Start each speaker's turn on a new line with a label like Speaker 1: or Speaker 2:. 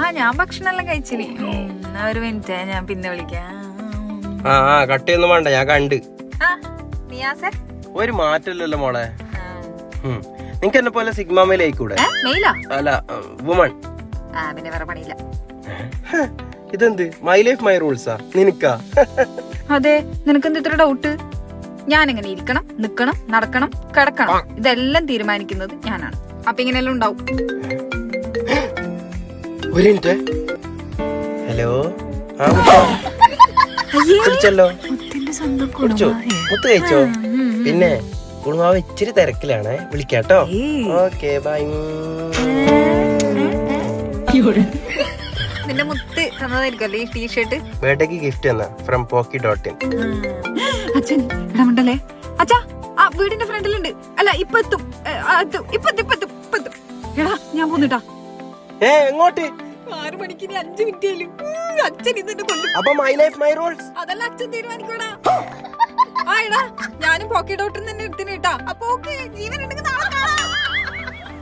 Speaker 1: ആ ഞാൻ ഭക്ഷണമെല്ലാം കഴിച്ചിനി. എന്നാ ഒരു മിനിറ്റ് ഞാൻ പിന്നെ വിളിക്കാം.
Speaker 2: ആ ആ കട്ടയൊന്നും വേണ്ട ഞാൻ കണ്ട്.
Speaker 1: ആ നിയാസേ?
Speaker 2: ഒരു മാറ്റമില്ലല്ലോ മോളെ. നിനക്ക് എന്നെ പോലെ സിഗ്മ മേൽ ആയിക്കൂടെ
Speaker 1: ഏ മെയിലാ
Speaker 2: അല്ല വുമൺ
Speaker 1: ആ പിന്നെ വേറെ പണിയില്ല.
Speaker 2: ഇതെന്ത്? മൈ ലൈഫ് മൈ റൂൾസാ നിനക്കാ?
Speaker 1: അതെ നിനക്കെന്ത് ഇത്ര ഡൗട്ട് ഞാൻ എങ്ങനെ ഇരിക്കണം നിക്കണം നടക്കണം കിടക്കണം. ഇതെല്ലാം തീരുമാനിക്കുന്നത് ഞാനാണ്. അപ്പൊ ഇങ്ങനെയെല്ലാം ഉണ്ടാവും.
Speaker 2: ഒരു മിനിറ്റ്. ഹലോ? ആ മുത്ത. കുടിച്ചല്ലോ? കുടിച്ചോ? മുത്ത് കഴിച്ചോ? പിന്നെ കുടുംബാവ് ഇച്ചിരി തിരക്കിലാണ്. വിളിക്കാട്ടോ ഓക്കെ ബൈ.
Speaker 1: നിന്റെ മുത്ത് തന്നതായിരിക്കുമല്ലേ ഈ t shirt?
Speaker 2: Gift from Pokki dot in
Speaker 1: അച്ഛൻ ഇടമുണ്ടല്ലേ അച്ഛാ ആ വീടിന്റെ ഫ്രണ്ടിലുണ്ട്. അല്ല ഇപ്പൊ എത്തും ഏ, ഇപ്പൊ എത്തും ഇപ്പൊ എത്തും ഇപ്പൊ എത്തും എടാ ഞാൻ പോന്നിട്ടാ.
Speaker 2: ഏ എങ്ങോട്ട്?
Speaker 1: ആറു മണിക്ക് ഇനി അഞ്ചു മിനിറ്റ് ആയാലും അച്ഛൻ ഇതിന്റെ കൊല്ലും.
Speaker 2: അപ്പൊ മൈ ലൈഫ് മൈ റൂൾസ്
Speaker 1: അതല്ല അച്ഛൻ തീരുമാനിക്കൂടാ. ആ എടാ ഞാനും പോക്കി ഡോക്ടർ തന്നെ എടുത്തിന് കേട്ടാ. അപ്പൊ ഓക്കെ ജീവൻ ഉണ്ടെങ്കിൽ നാളെ കാണാം.